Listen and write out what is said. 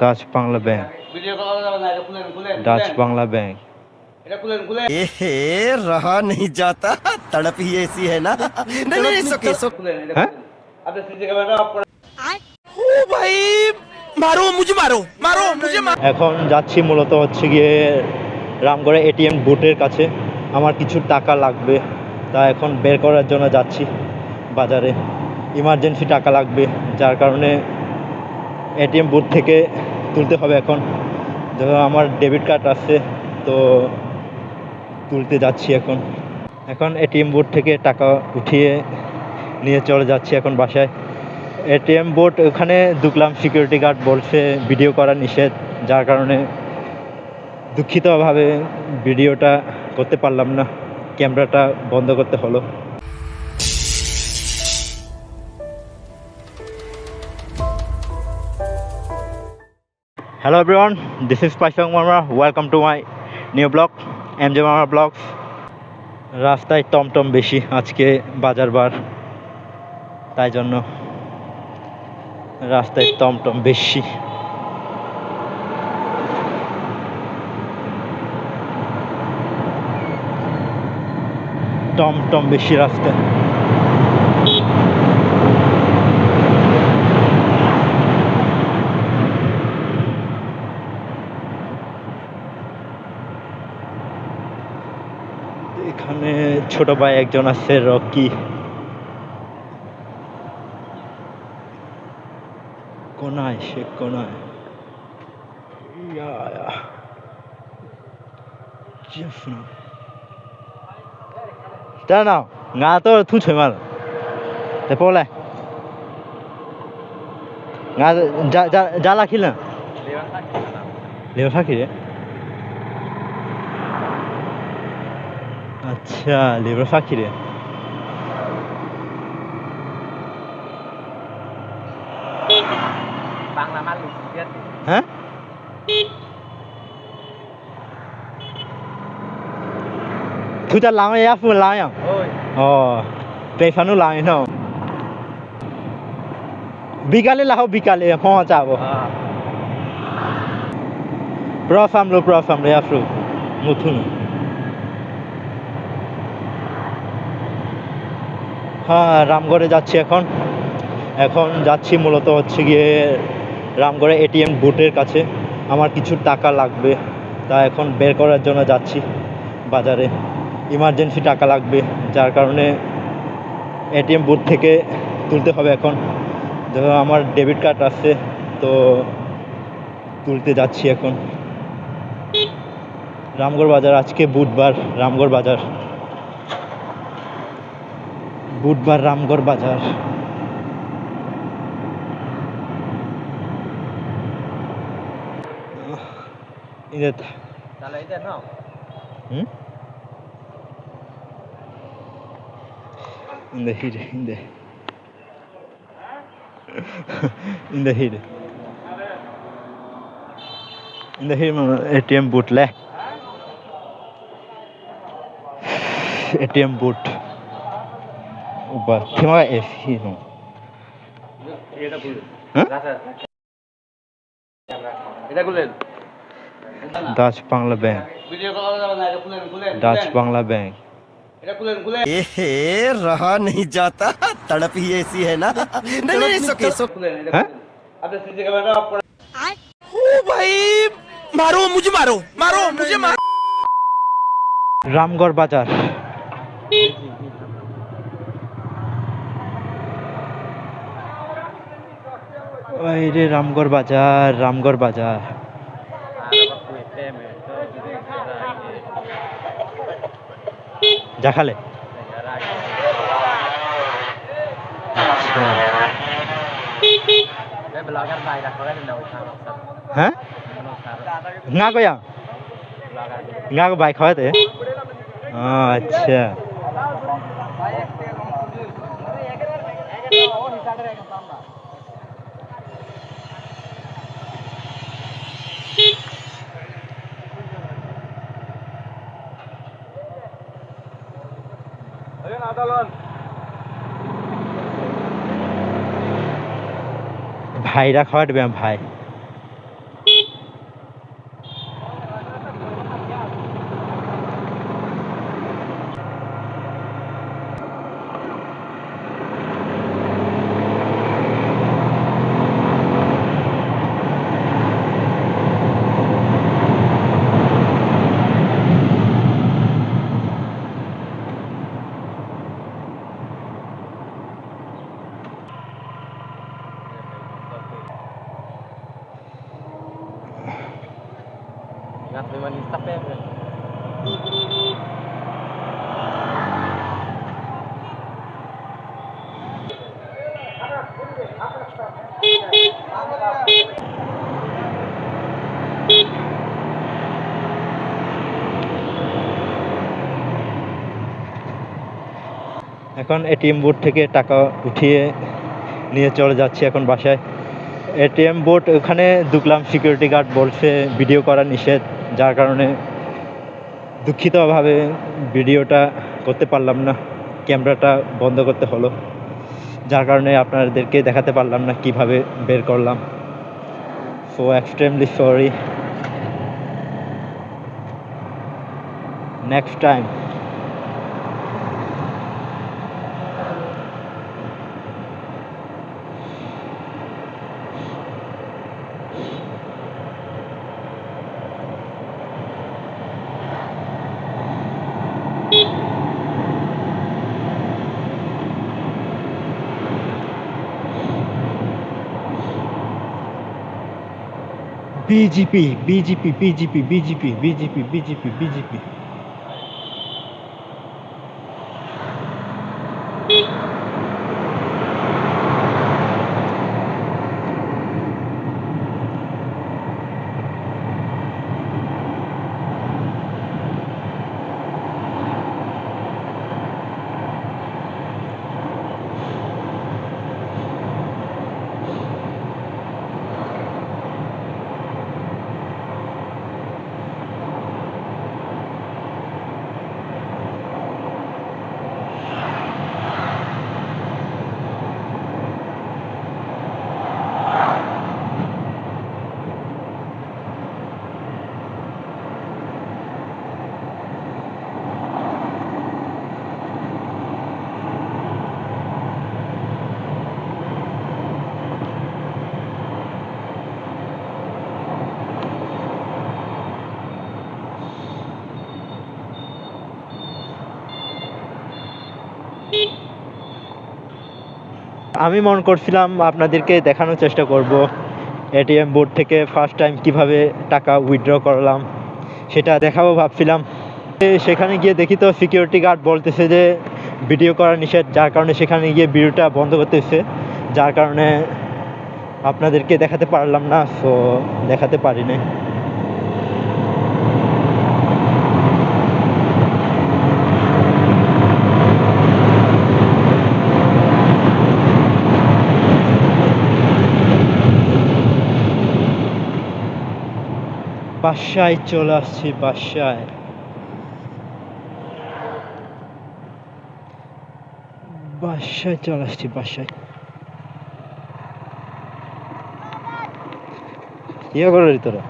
Dutch Bangla bank video করা যাবে না এটা খুলেন খুলেন ডাচ খুলেন। বাংলা ব্যাংক এটা খুলেন খুলেন एहे रहा नहीं जाता तड़प ही ऐसी है ना नहीं नहीं सुके सुक খুলেন এটা হ্যাঁ? খুলেন আপনি সিসি ক্যামেরাটা অফ করে ओ भाई मारो मुझे मारो मारो मुझे मारो এখন যাচ্ছি মূলত হচ্ছে গিয়ে রামগড়ে এটিএম বুথের কাছে আমার কিছু টাকা লাগবে তা এখন বের করার জন্য যাচ্ছি বাজারে ইমার্জেন্সি টাকা লাগবে, যার কারণে এটিএম বুথ থেকে তুলতে হবে এখন। ধরো আমার ডেবিট কার্ড আছে, তো তুলতে যাচ্ছি এখন। এখন এটিএম বুথ থেকে টাকা উঠিয়ে নিয়ে চলে যাচ্ছি এখন বাসায়। এটিএম বোর্ড ওখানে ঢুকলাম সিকিউরিটি গার্ড বলছে ভিডিও করা নিষেধ, যার কারণে দুঃখিতভাবে ভিডিওটা করতে পারলাম না ক্যামেরাটা বন্ধ করতে হলো। Hello everyone this is Paisong Marma welcome to my new blog M J Marma blogs রাস্তায় টমটম বেশি আজকে বাজার বার তাই জন্য রাস্তায় টমটম বেশি। টমটম বেশি রাস্তায় এখানে ছোট ভাই একজন আছে, রকি। কোনায়, সে কোনায়। জানাও না তো তুই ছয় মাল পলে জ্বালা খিল লেবা খাখি আচ্ছা লেবার ফাঁকি রে বাংলা মালিক ঠিক আছে। হ্যাঁ? lang ya fu lang ya ওই। ও পেফানু lang no বিকালে লাও বিকালে। হ যাব। হ্যাঁ প্রফাম লো প্রফাম রে আফরু। মুথুন। হ্যাঁ রামগড়ে যাচ্ছি এখন। এখন যাচ্ছি মূলত হচ্ছে গিয়ে রামগড়ে এটিএম বুথের কাছে। আমার কিছু টাকা লাগবে, তা এখন বের করার জন্য যাচ্ছি বাজারে। ইমার্জেন্সি টাকা লাগবে, যার কারণে এটিএম বুথ থেকে তুলতে হবে এখন। ধরো আমার ডেবিট কার্ড আছে, তো তুলতে যাচ্ছি এখন। রামগড় বাজার, আজকে বুধবার, রামগড় বাজার। বুধবার রামগড় বাজার ইয়ে তাহলে এটা নাও Hmm? In the heat, in the in the heat. In the heat, ATM boot le. ATM boot. ऊपर थिमा एफ ही नो এটা খুলেন হ্যাঁ? রাখা এটা খুলেন ডাচ বাংলা ব্যাংক ভিডিও করা যাবে না এটা খুলেন খুলেন ডাচ খুলেন। বাংলা ব্যাংক এটা খুলেন খুলেন एहे रहा नहीं जाता तड़प ही ऐसी है ना नहीं नहीं सुके सुक খুলেন এটা হ্যাঁ? খুলেন আপনি সিসি ক্যামেরাটা অফ করে ओ भाई मारो मुझे मारो मारो मुझे मारो রামগড় বাজার রে রামগড় বাজার রামগড় বাজার। জাখালে আচ্ছা। ব্লগার ভাই রাখো না ওই হ্যাঁ ngã করছেন আদালত। ভাইরা খাওয়াটবে ভাই। Di staff ya. bro. এখন এটিএম বুথ থেকে টাকা উঠিয়ে নিয়ে চলে যাচ্ছি এখন বাসায় এটিএম বোর্ড ওখানে ঢুকলাম সিকিউরিটি গার্ড বলছে, ভিডিও করা নিষেধ। যার কারণে দুঃখিতভাবে ভিডিওটা করতে পারলাম না, ক্যামেরাটা বন্ধ করতে হলো। যার কারণে আপনাদেরকে দেখাতে পারলাম না কীভাবে বের করলাম। So extremely sorry next time BDP, BDP, BDP, BDP, BDP, BDP, BDP. আমি মনে করছিলাম আপনাদেরকে দেখানোর চেষ্টা করব এটিএম বোর্ড থেকে ফার্স্ট টাইম কীভাবে টাকা উইথড্র করলাম, সেটা দেখাবো ভাবছিলাম। সেখানে গিয়ে দেখি তো সিকিউরিটি গার্ড বলতেছে যে ভিডিও করা নিষেধ, যার কারণে সেখানে গিয়ে ভিডিওটা বন্ধ করতেছে, যার কারণে আপনাদেরকে দেখাতে পারলাম না সো দেখাতে পারি না বাসায় চলে আসছি বাসায়। বাসায় চলে আসছি বাসায়। কি করে তোরা?